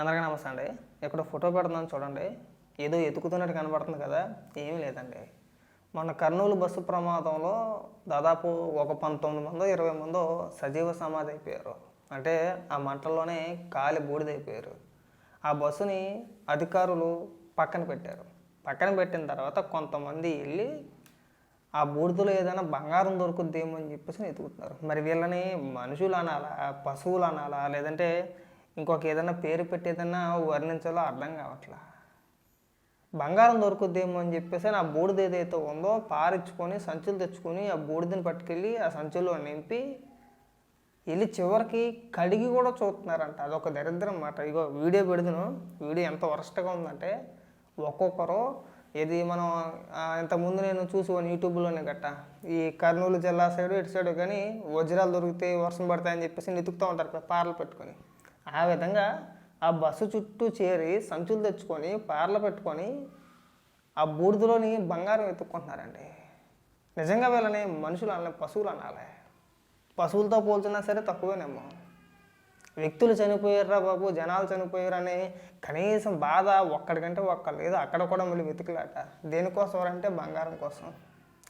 అందరికీ నమస్తే అండి. ఇక్కడ ఫోటో పెడుతున్నాను చూడండి. ఏదో ఎతుకుతున్నట్టు కనబడుతుంది కదా ఏమీ లేదండి. మొన్న కర్నూలు బస్సు ప్రమాదంలో దాదాపు ఒక పంతొమ్మిది మందో ఇరవై మందో సజీవ సమాధి అయిపోయారు. అంటే ఆ మంటల్లోనే కాలి బూడిదైపోయారు ఆ బస్సుని అధికారులు పక్కన పెట్టారు. పక్కన పెట్టిన తర్వాత కొంతమంది వెళ్ళి ఆ బూడిదలో ఏదైనా బంగారం దొరుకుద్దేమో అని చెప్పేసి వెతుకుతున్నారు మరి వీళ్ళని మనుషులు అనాలా పశువులు అనాలా లేదంటే ఇంకొక ఏదైనా పేరు పెట్టి ఏదైనా వర్ణించాలో అర్థం కావట్లా. బంగారం దొరుకుద్దేమో అని చెప్పేసి ఆ బూడిద ఏదైతే ఉందో పారించుకొని సంచులు తెచ్చుకొని ఆ బూడిదని పట్టుకెళ్ళి ఆ సంచుల్లో నింపి వెళ్ళి చివరికి కడిగి కూడా చూస్తున్నారంట. అదొక దరిద్రం అన్నమాట ఇగో వీడియో పెడుతును వీడియో ఎంత వరస్ట్గా ఉందంటే ఒక్కొక్కరు ఇది మనం ఇంతకుముందు నేను చూసి యూట్యూబ్లోనే గట్ట ఈ కర్నూలు జిల్లా సైడు ఇటు సైడు కానీ వజ్రాలు దొరికితే వర్షం పడతాయని చెప్పేసి వెతుకుతూ ఉంటారు పార్లు పెట్టుకొని. ఆ విధంగా ఆ బస్సు చుట్టూ చేరి సంచులు తెచ్చుకొని పార్లు పెట్టుకొని ఆ బూడిదలోని బంగారం వెతుక్కుంటున్నారండి నిజంగా వీళ్ళని మనుషులు అనాలి పశువులు అనాలి. పశువులతో పోల్చినా సరే తక్కువేనేమో. వ్యక్తులు చనిపోయారా బాబు జనాలు చనిపోయారని కనీసం బాధ ఒక్కడికంటే ఒక్క లేదు. అక్కడ కూడా మళ్ళీ వెతుకులాట. దేనికోసం అంటే బంగారం కోసం.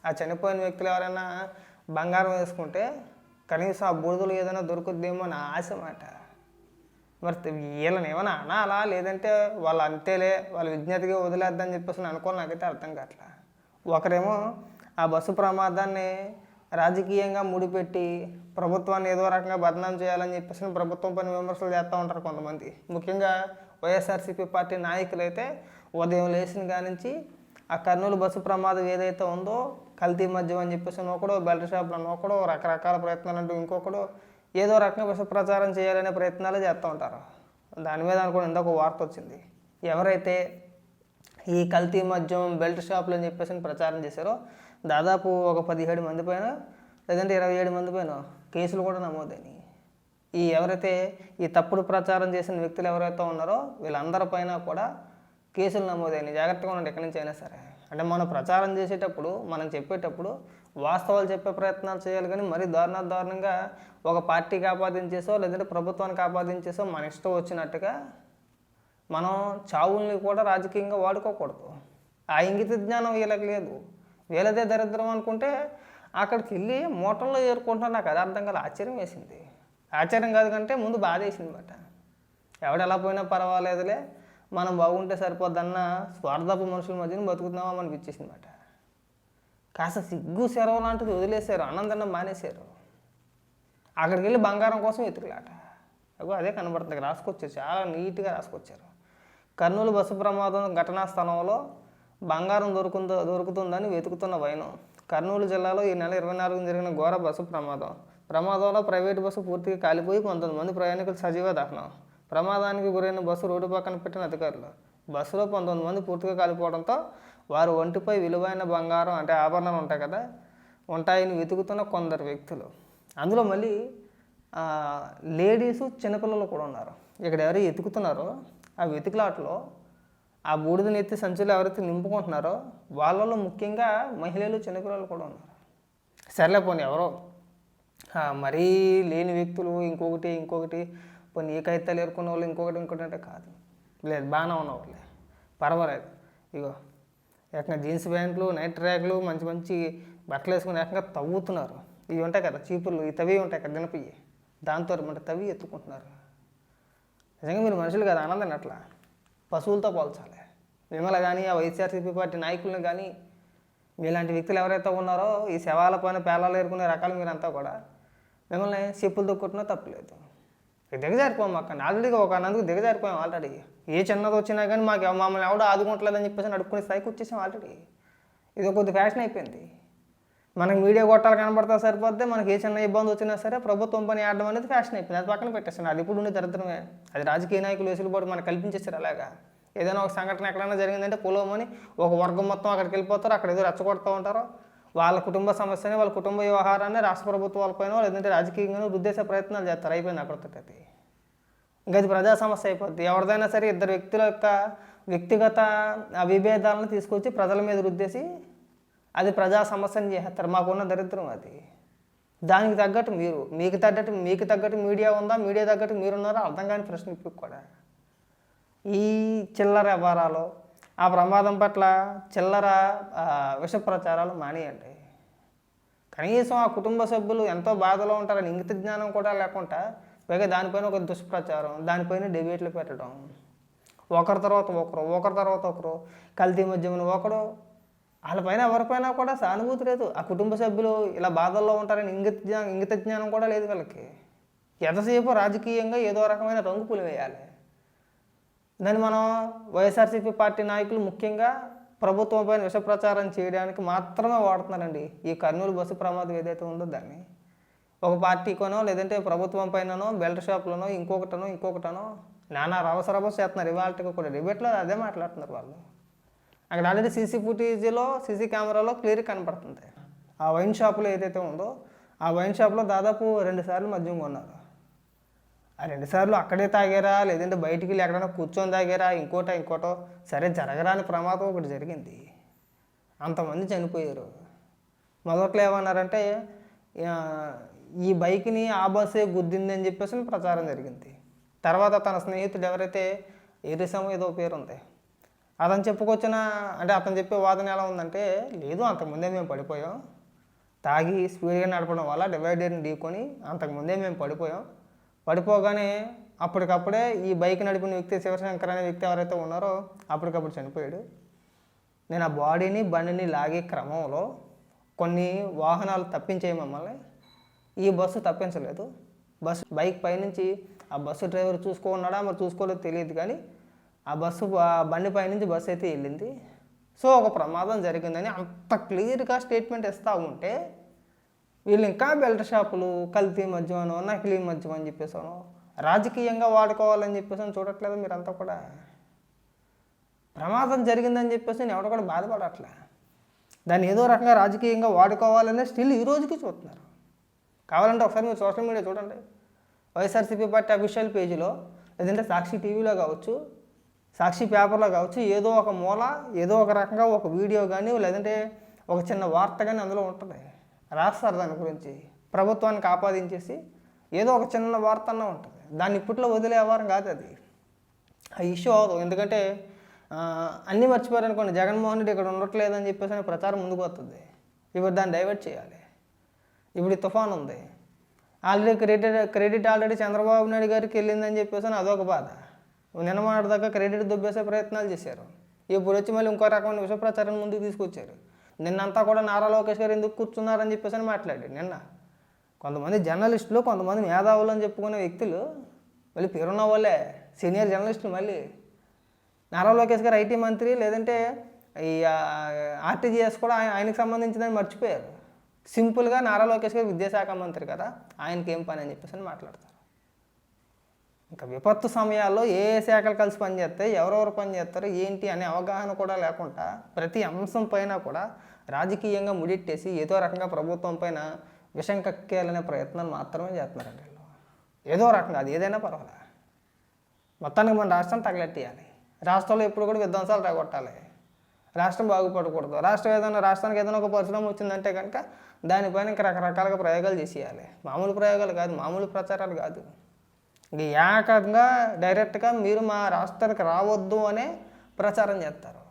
ఆ చనిపోయిన వ్యక్తులు ఎవరైనా బంగారం వేసుకుంటే కనీసం ఆ బూడిదలు ఏదైనా దొరుకుద్దేమో అని ఆశ మాట. మరి వీళ్ళని ఏమైనా అనాలా? లేదంటే వాళ్ళు అంతేలే వాళ్ళ విజ్ఞతగా వదిలేద్దని చెప్పేసి నేను అనుకోని నాకైతే అర్థం కావట్లా. ఒకరేమో ఆ బస్సు ప్రమాదాన్ని రాజకీయంగా ముడిపెట్టి ప్రభుత్వాన్ని ఏదో రకంగా బదనాం చేయాలని చెప్పేసి ప్రభుత్వం పని విమర్శలు చేస్తూ ఉంటారు కొంతమంది. ముఖ్యంగా వైఎస్ఆర్సీపీ పార్టీ నాయకులు అయితే ఉదయం లేచిన కానించి ఆ కర్నూలు బస్సు ప్రమాదం ఏదైతే ఉందో కల్తీ మద్యం అని చెప్పేసి ఒకడు బెల్ట్ షాప్లో ఒకడు రకరకాల ప్రయత్నాలు అంటూ ఇంకొకడు ఏదో రకంగా విష ప్రచారం చేయాలనే ప్రయత్నాలు చేస్తూ ఉంటారు. దాని మీద అనుకుని ఇందాక వార్త వచ్చింది. ఎవరైతే ఈ కల్తీ మద్యం బెల్ట్ షాపులు అని చెప్పేసి ప్రచారం చేశారో దాదాపు ఒక పదిహేడు మంది పైన లేదంటే ఇరవై ఏడు మంది పైన కేసులు కూడా నమోదైనవి ఈ ఎవరైతే ఈ తప్పుడు ప్రచారం చేసిన వ్యక్తులు ఎవరైతే ఉన్నారో వీళ్ళందరి పైన కూడా కేసులు నమోదైనవి జాగ్రత్తగా ఉండండి ఎక్కడి నుంచి అయినా సరే. అంటే మనం ప్రచారం చేసేటప్పుడు మనం చెప్పేటప్పుడు వాస్తవాలు చెప్పే ప్రయత్నాలు చేయాలి కానీ మరీ దారుణ దారుణంగా ఒక పార్టీకి ఆపాదించేసో లేదంటే ప్రభుత్వానికి ఆపాదించేసో మన ఇష్టం వచ్చినట్టుగా మనం చావుల్ని కూడా రాజకీయంగా వాడుకోకూడదు. ఆ ఇంగిత జ్ఞానం వీళ్ళకి లేదు. వీళ్ళదే దరిద్రం అనుకుంటే అక్కడికి వెళ్ళి మూటల్లో ఏరుకుంటున్నా నాకు అది అర్థం కాదు ఆశ్చర్యం వేసింది. ఆశ్చర్యం కాదు కంటే ముందు బాధ వేసింది అనమాట ఎవడెలా పోయినా పర్వాలేదులే. మనం బాగుంటే సరిపోద్దన్న స్వార్థపు మనుషుల మధ్యన బతుకుతున్నామా అనిపించేసింది ఇచ్చేసింది అనమాట కాస్త సిగ్గు సెరవు లాంటిది వదిలేశారు. ఆనందం మానేశారు. అక్కడికి వెళ్ళి బంగారం కోసం వెతుకులాట. అగో అదే కనబడుతుంది. ఇక్కడ రాసుకొచ్చారు. చాలా నీట్గా రాసుకొచ్చారు. కర్నూలు బస్సు ప్రమాదం ఘటనా స్థలంలో బంగారం దొరుకుందో దొరుకుతుందని వెతుకుతున్న వైనం. కర్నూలు జిల్లాలో ఈ నెల ఇరవై నాలుగున జరిగిన ఘోర బస్సు ప్రమాదం. ప్రమాదంలో ప్రైవేటు బస్సు పూర్తిగా కాలిపోయి పంతొమ్మిది మంది ప్రయాణికులు సజీవ దహనం. ప్రమాదానికి గురైన బస్సు రోడ్డు పక్కన పెట్టిన అధికారులు. బస్సులో పంతొమ్మిది మంది పూర్తిగా కాలిపోవడంతో వారు ఒంటిపై విలువైన బంగారం అంటే ఆభరణాలు ఉంటాయి కదా ఉంటాయని వెతుకుతున్న కొందరు వ్యక్తులు. అందులో మళ్ళీ లేడీసు చిన్నపిల్లలు కూడా ఉన్నారు. ఇక్కడ ఎవరు ఎతుకుతున్నారో ఆ వెతుకులాటలో ఆ బూడిదని ఎత్తి సంచులు ఎవరైతే నింపుకుంటున్నారో వాళ్ళలో ముఖ్యంగా మహిళలు చిన్నపిల్లలు కూడా ఉన్నారు. సర్లే పోనీ ఎవరో మరీ లేని వ్యక్తులు ఇంకొకటి ఇంకొకటి పోనీ ఏ కాగితాలు ఏరుకున్న వాళ్ళు ఇంకొకటి ఇంకొకటి అంటే కాదు. లేదు బాగానే ఉన్నవాళ్ళే పర్వాలేదు. ఇగో ఏకంగా జీన్స్ ప్యాంట్లు నైట్ ట్రాక్లు మంచి మంచి బట్టలు వేసుకుని ఏకంగా తవ్వుతున్నారు. ఇవి ఉంటాయి కదా చీపుర్లు ఈ తవి ఉంటాయి కదా దినపయ్యి. దాంతో మన తవి ఎత్తుకుంటున్నారు. నిజంగా మీరు మనుషులు కదా ఆనందం అట్లా పశువులతో పోల్చాలి. మిమ్మల్ని కానీ ఆ వైఎస్ఆర్సీపీ పార్టీ నాయకులను కానీ మీలాంటి వ్యక్తులు ఎవరైతే ఉన్నారో ఈ శవాల పైన పేలాలు ఏరుకునే రకాలు మీరంతా కూడా మిమ్మల్ని చెప్పులు తొక్కుంటున్నా తప్పలేదు. దిగజారిపోయాం అక్కడ ఆల్రెడీగా ఒక అన్నందుకు దిగజారిపోయాం ఆల్రెడీ. ఏ చిన్నది వచ్చినా కానీ మాకు మమ్మల్ని ఎవడో ఆదుకుంటలేదని చెప్పేసి అడుక్కునే స్థాయికి వచ్చేసాం ఆల్రెడీ ఇది కొద్ది ఫ్యాషన్ అయిపోయింది. మనకి మీడియా గొట్టాలు కనబడతా సరిపోతే మనకి ఏ చిన్న ఇబ్బంది వచ్చినా సరే ప్రభుత్వం పని ఆడడం అనేది ఫ్యాషన్ అయిపోయింది. అది పక్కన పెట్టేస్తాను అది ఇప్పుడు ఉండే దరిద్రమే. అది రాజకీయ నాయకులు వెసులుబాటు మనకు కల్పించేస్తారు అలాగా. ఏదైనా ఒక సంఘటన ఎక్కడైనా జరిగిందంటే పొలమని ఒక వర్గం మొత్తం అక్కడికి వెళ్ళిపోతారు. అక్కడ ఏదో రెచ్చగొడుతూ ఉంటారు. వాళ్ళ కుటుంబ సమస్యని వాళ్ళ కుటుంబ వ్యవహారాన్ని రాష్ట్ర ప్రభుత్వాలపైన లేదంటే రాజకీయంగానూ రుద్దేసే ప్రయత్నాలు చేస్తారు. అయిపోయింది అక్కడితో ఇంకా అది ప్రజా సమస్య అయిపోద్ది. ఎవరిదైనా సరే ఇద్దరు వ్యక్తుల యొక్క వ్యక్తిగత విభేదాలను తీసుకొచ్చి ప్రజల మీద రుద్దేసి అది ప్రజా సమస్యను చేస్తారు మాకున్న దరిద్రం అది. దానికి తగ్గట్టు మీరు మీకు తగ్గట్టు మీకు తగ్గట్టు మీడియా ఉందా మీడియా తగ్గట్టు మీరున్నారా అర్థం కాని ప్రశ్న ఇప్పుడు కూడా. ఈ చిల్లర వ్యవహారాలు ఆ ప్రమాదం పట్ల చిల్లర విష ప్రచారాలు మానేయండి. కనీసం ఆ కుటుంబ సభ్యులు ఎంతో బాధలో ఉంటారని ఇంగిత జ్ఞానం కూడా లేకుండా పైగా దానిపైన ఒక దుష్ప్రచారం దానిపైన డిబేట్లు పెట్టడం. ఒకరి తర్వాత ఒకరు ఒకరి తర్వాత ఒకరు కల్తీ మధ్యమని ఒకడు వాళ్ళపైన ఎవరిపైన కూడా సానుభూతి లేదు. ఆ కుటుంబ సభ్యులు ఇలా బాధల్లో ఉంటారని ఇంగిత జ్ఞానం ఇంగిత జ్ఞానం కూడా లేదు వీళ్ళకి. ఎంతసేపు రాజకీయంగా ఏదో రకమైన రంగు పులివేయాలి. దాన్ని మనం వైఎస్ఆర్సీపీ పార్టీ నాయకులు ముఖ్యంగా ప్రభుత్వం పైన విష ప్రచారం చేయడానికి మాత్రమే వాడుతున్నారండి. ఈ కర్నూలు బస్సు ప్రమాదం ఏదైతే ఉందో దాన్ని. ఒక పార్టీకోనో లేదంటే ప్రభుత్వం పైననో బెల్ట్ షాప్లోనో ఇంకొకటనో ఇంకొకటనో నానా రవసరవ చేస్తున్నారు. ఇవాళకి కూడా డిబేట్లో అదే మాట్లాడుతున్నారు వాళ్ళు. అక్కడ ఆల్రెడీ సీసీ ఫుటేజీలో సీసీ కెమెరాలో క్లియర్ కనపడుతుంది. ఆ వైన్ షాప్లో ఏదైతే ఉందో ఆ వైన్ షాప్లో దాదాపు రెండు సార్లు మద్యం కొన్నారు. ఆ రెండు సార్లు అక్కడే తాగారా లేదంటే బయటికి వెళ్ళి ఎక్కడైనా కూర్చొని తాగారా ఇంకోటో ఇంకోటో సరే జరగరాని ప్రమాదం ఒకటి జరిగింది. అంతమంది చనిపోయారు. మొదట్లో ఏమన్నారంటే ఈ బైక్ని ఆ బస్సే గుద్దిందని చెప్పేసి ప్రచారం జరిగింది. తర్వాత తన స్నేహితుడు ఎవరైతే ఎరిసమో ఏదో పేరు ఉంది అతను చెప్పుకొచ్చిన అంటే అతను చెప్పే వాదన ఎలా ఉందంటే లేదు అంతకుముందే మేము పడిపోయాం. తాగి స్పీడ్గా నడపడం వల్ల డివైడర్ని ఢీకొని అంతకుముందే మేము పడిపోయాం. పడిపోగానే అప్పటికప్పుడే ఈ బైక్ నడిపిన వ్యక్తి శివశంకర్ అనే వ్యక్తి ఎవరైతే ఉన్నారో అప్పటికప్పుడు చనిపోయాడు. నేను ఆ బాడీని బండిని లాగే క్రమంలో కొన్ని వాహనాలు తప్పించాయి మమ్మల్ని. ఈ బస్సు తప్పించలేదు. బస్సు బైక్ పైనుంచి ఆ బస్సు డ్రైవర్ చూసుకున్నాడా మరి చూసుకోలేదు తెలియదు కానీ ఆ బస్సు ఆ బండి పైనుంచి బస్సు అయితే వెళ్ళింది. సో ఒక ప్రమాదం జరిగిందని అంత క్లియర్గా స్టేట్మెంట్ ఇస్తూ ఉంటే వీళ్ళు ఇంకా బెల్ట్ షాపులు కల్తీ మద్యమనో నకిలీ మద్యం అని చెప్పేసాను రాజకీయంగా వాడుకోవాలని చెప్పేసి చూడట్లేదు మీరంతా కూడా? ప్రమాదం జరిగిందని చెప్పేసి నేను ఎవడ కూడా బాధపడట్లే. దాన్ని ఏదో రకంగా రాజకీయంగా వాడుకోవాలనే స్టిల్ ఈ రోజుకి చూస్తున్నారు. కావాలంటే ఒకసారి మీరు సోషల్ మీడియా చూడండి. వైఎస్ఆర్సీపీ పార్టీ అఫీషియల్ పేజీలో లేదంటే సాక్షి టీవీలో కావచ్చు సాక్షి పేపర్లో కావచ్చు ఏదో ఒక మూల ఏదో ఒక రకంగా ఒక వీడియో కానీ లేదంటే ఒక చిన్న వార్త కానీ అందులో ఉంటుంది. రాస్తారు దాని గురించి. ప్రభుత్వానికి ఆపాదించేసి ఏదో ఒక చిన్న వార్త అన్న ఉంటుంది. దాన్ని ఇప్పట్లో వదిలే వ్యవహారం కాదు అది. ఆ ఇష్యూ అవదు ఎందుకంటే అన్నీ మర్చిపోయారనుకోండి జగన్మోహన్ రెడ్డి ఇక్కడ ఉండట్లేదని చెప్పేసి ప్రచారం ముందుకు వస్తుంది. ఇప్పుడు దాన్ని డైవర్ట్ చేయాలి. ఇప్పుడు తుఫాన్ ఉంది. Already credit credit already Chandrababu Naidu గారికి వెళ్ళిందని చెప్పేసి అని అదొక బాధ. నిన్న మొన్నటి క్రెడిట్ దుబ్బేసే ప్రయత్నాలు చేశారు. ఇప్పుడు వచ్చి మళ్ళీ ఇంకో రకమైన విష ప్రచారం ముందుకు తీసుకొచ్చారు. నిన్నంతా కూడా నారా లోకేష్ గారు ఎందుకు కూర్చున్నారని చెప్పేసి అని మాట్లాడాడు నిన్న. కొంతమంది జర్నలిస్టులు కొంతమంది మేధావులు అని చెప్పుకునే వ్యక్తులు మళ్ళీ పేరున్న వాళ్ళే సీనియర్ జర్నలిస్టులు మళ్ళీ. నారా లోకేష్ గారు ఐటీ మంత్రి లేదంటే ఈ ఆర్టీజీఎస్ కూడా ఆయన ఆయనకి సంబంధించిందని మర్చిపోయారు. సింపుల్గా నారా లోకేష్ గారు విద్యాశాఖ మంత్రి కదా ఆయనకి ఏం పని అని చెప్పేసి అని మాట్లాడతారు. ఇంకా విపత్తు సమయాల్లో ఏ ఏ శాఖలు కలిసి పనిచేస్తాయి ఎవరెవరు పనిచేస్తారు ఏంటి అనే అవగాహన కూడా లేకుండా ప్రతి అంశం పైన కూడా రాజకీయంగా ముడిట్టేసి ఏదో రకంగా ప్రభుత్వం పైన విషం కక్కేయాలనే ప్రయత్నాలు మాత్రమే చేస్తున్నారండి వీళ్ళు. ఏదో రకంగా అది ఏదైనా పర్వాలే. మొత్తానికి మన రాష్ట్రం తగలెట్టేయాలి. రాష్ట్రంలో ఎప్పుడు కూడా విధ్వంసాలు రాగొట్టాలి. రాష్ట్రం బాగుపడకూడదు. రాష్ట్రం ఏదైనా రాష్ట్రానికి ఏదైనా ఒక పరిశ్రమ వచ్చిందంటే కనుక దానిపైన ఇంకా రకరకాలుగా ప్రయోగాలు చేసేయాలి. మామూలు ప్రయోగాలు కాదు మామూలు ప్రచారాలు కాదు. ఇంక ఏకంగా డైరెక్ట్గా మీరు మా రాష్ట్రానికి రావద్దు అనే ప్రచారం చేస్తారు.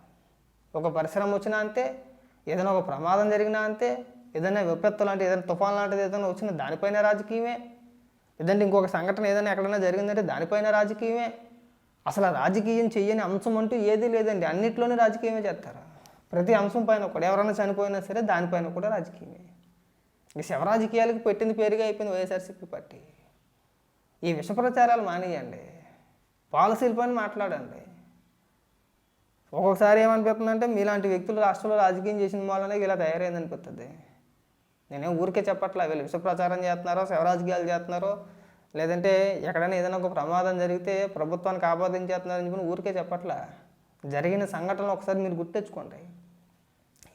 ఒక పరిశ్రమ వచ్చినా అంతే ఏదైనా ఒక ప్రమాదం జరిగినా అంతే ఏదైనా విపత్తు లాంటి ఏదైనా తుఫాన్ లాంటిది ఏదైనా వచ్చినా దానిపైన రాజకీయమే. లేదంటే ఇంకొక సంఘటన ఏదైనా ఎక్కడైనా జరిగిందంటే దానిపైన రాజకీయమే. అసలు రాజకీయం చేయని అంశం అంటూ ఏదీ లేదండి. అన్నిట్లోనే రాజకీయమే చేస్తారు. ప్రతి అంశం పైన కూడా ఎవరైనా చనిపోయినా సరే దానిపైన కూడా రాజకీయమే. ఈ శవ రాజకీయాలకు పెట్టింది పేరుగా అయిపోయింది వైఎస్ఆర్సీపీ పార్టీ. ఈ విష ప్రచారాలు మానేయండి. పాలసీల పైన మాట్లాడండి. ఒక్కొక్కసారి ఏమనిపిస్తుందంటే మీలాంటి వ్యక్తులు రాష్ట్రంలో రాజకీయం చేసిన వాళ్ళనే ఇలా తయారైంది అనిపిస్తుంది నేనేం ఊరికే చెప్పట్లా వీళ్ళు విష ప్రచారం చేస్తున్నారో శవ రాజకీయాలు చేస్తున్నారో లేదంటే ఎక్కడైనా ఏదైనా ఒక ప్రమాదం జరిగితే ప్రభుత్వానికి ఆపాదించేస్తున్నారని చెప్పి ఊరికే చెప్పట్లా? జరిగిన సంఘటనలు ఒకసారి మీరు గుర్తెచ్చుకోండి.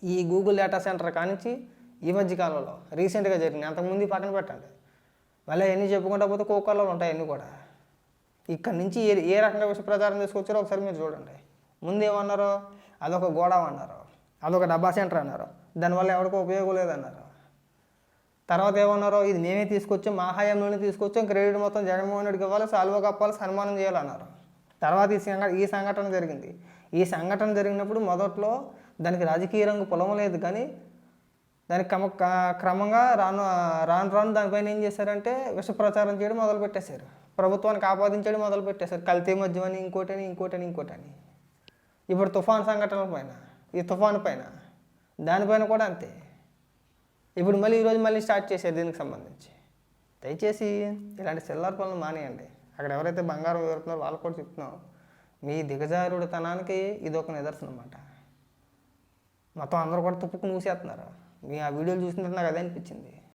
ఈ గూగుల్ డేటా సెంటర్ కానించి ఈ మధ్య కాలంలో రీసెంట్గా జరిగింది. అంతకుముందు పక్కన పెట్టండి. మళ్ళీ ఎన్ని చెప్పుకుంటా పోతే కోకాలలో ఉంటాయి అన్నీ కూడా. ఇక్కడ నుంచి ఏ ఏ రకంగా విష ప్రచారం తీసుకొచ్చారో ఒకసారి మీరు చూడండి. ముందు ఏమన్నారో అదొక గోడ అన్నారు అదొక డబ్బా సెంటర్ అన్నారు. దానివల్ల ఎవరికో ఉపయోగం లేదన్నారు. తర్వాత ఏమన్నారో ఇది మేమే తీసుకొచ్చాం మా హయాంలోనే తీసుకొచ్చాం క్రెడిట్ మొత్తం జగన్మోహన్ రెడ్డికి ఇవ్వాలి సాల్వ కప్పాలి సన్మానం చేయాలన్నారు. తర్వాత ఈ సంఘ ఈ సంఘటన జరిగింది. ఈ సంఘటన జరిగినప్పుడు మొదట్లో దానికి రాజకీయ రంగు పొలం లేదు కానీ దానికి క్రమ క్రమంగా రాను రాను రాను దానిపైన ఏం చేశారంటే విష ప్రచారం చేయడం మొదలు పెట్టేశారు ప్రభుత్వానికి ఆపాదించడం మొదలుపెట్టేశారు. కల్తీ మద్యం అని ఇంకోటని ఇంకోటని ఇంకోటని. ఇప్పుడు తుఫాన్ సంఘటనల పైన ఈ తుఫాను పైన దానిపైన కూడా అంతే. ఇప్పుడు మళ్ళీ ఈరోజు మళ్ళీ స్టార్ట్ చేశారు దీనికి సంబంధించి? దయచేసి ఇలాంటి సిల్లర్ పనులు మానేయండి. అక్కడ ఎవరైతే బంగారం ఎవరుతున్నారో వాళ్ళు కూడా చెప్తున్నాం మీ దిగజారుడితనానికి ఇది ఒక నిదర్శనం అన్నమాట. మొత్తం అందరూ కూడా తుప్పుకు మూసేస్తున్నారు మీ ఆ వీడియోలు చూసినట్టు నాకు అదే అనిపించింది.